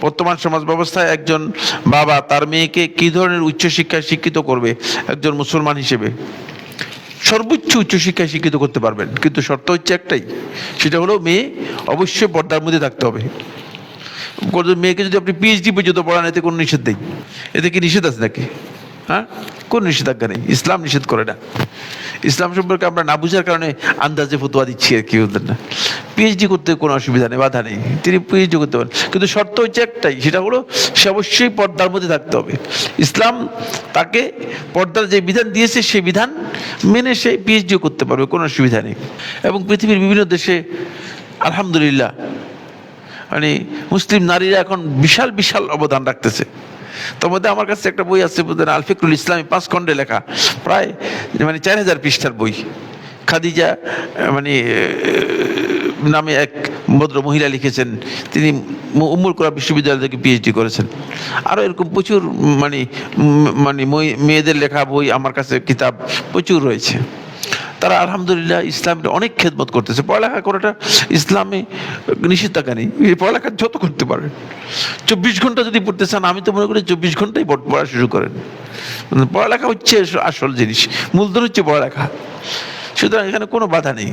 বর্তমান সমাজ ব্যবস্থায় একজন বাবা তার মেয়েকে কী ধরনের উচ্চশিক্ষায় শিক্ষিত করবে? একজন মুসলমান হিসেবে। সর্বোচ্চ উচ্চশিক্ষায় শিক্ষিত করতে পারবেন। কিন্তু শর্ত হচ্ছে একটাই, সেটা হলো মেয়ে অবশ্যই পর্দার মধ্যে থাকতে হবে। মেয়েকে যদি আপনি পিএইচডি পর্যন্ত পড়ান, এতে কোনো নিষেধ নেই। এতে কি নিষেধ আছে নাকি? হ্যাঁ? কোন নিষেধাজ্ঞা নেই। ইসলাম নিষেধ করে না। ইসলাম সম্পর্কে আমরা না বুঝার কারণে আন্দাজে ফতুয়া দিচ্ছি আর কি না? পিএইচডি করতে কোনো অসুবিধা নেই, বাধা নেই। তিনি পিএইচডি করতে পারেন। কিন্তু শর্ত হচ্ছে একটাই, সেটা হলো সে অবশ্যই পর্দার মধ্যে থাকতে হবে। ইসলাম তাকে পর্দার যে বিধান দিয়েছে, সেই বিধান মেনে সে পিএইচডিও করতে পারবে, কোনো অসুবিধা নেই। এবং পৃথিবীর বিভিন্ন দেশে, আলহামদুলিল্লাহ মানে মুসলিম নারীরা এখন বিশাল বিশাল অবদান রাখতেছে। তার মধ্যে আমার কাছে একটা বই আছে আলফিকুল ইসলামী পাঁচ খণ্ডে লেখা, প্রায় মানে চার হাজার পৃষ্ঠার বই। খাদিজা মানে নামে এক ভদ্র মহিলা লিখেছেন, তিনি উম্মুল কোরআন বিশ্ববিদ্যালয় থেকে পিএইচডি করেছেন। আরও এরকম প্রচুর মানে মানে মেয়েদের লেখা বই, আমার কাছে কিতাব প্রচুর রয়েছে। তারা আলহামদুলিল্লাহ ইসলামের অনেক খেদমত করতেছে। পড়ালেখা করাটা ইসলামে নিষেধাজ্ঞা নেই। পড়ালেখা যত করতে পারেন। চব্বিশ ঘণ্টা যদি পড়তে চান, আমি তো মনে করি চব্বিশ ঘন্টাই পড়া শুরু করেন। মানে পড়ালেখা হচ্ছে আসল জিনিস। মূলধন হচ্ছে পড়ালেখা। সুতরাং এখানে কোনো বাধা নেই।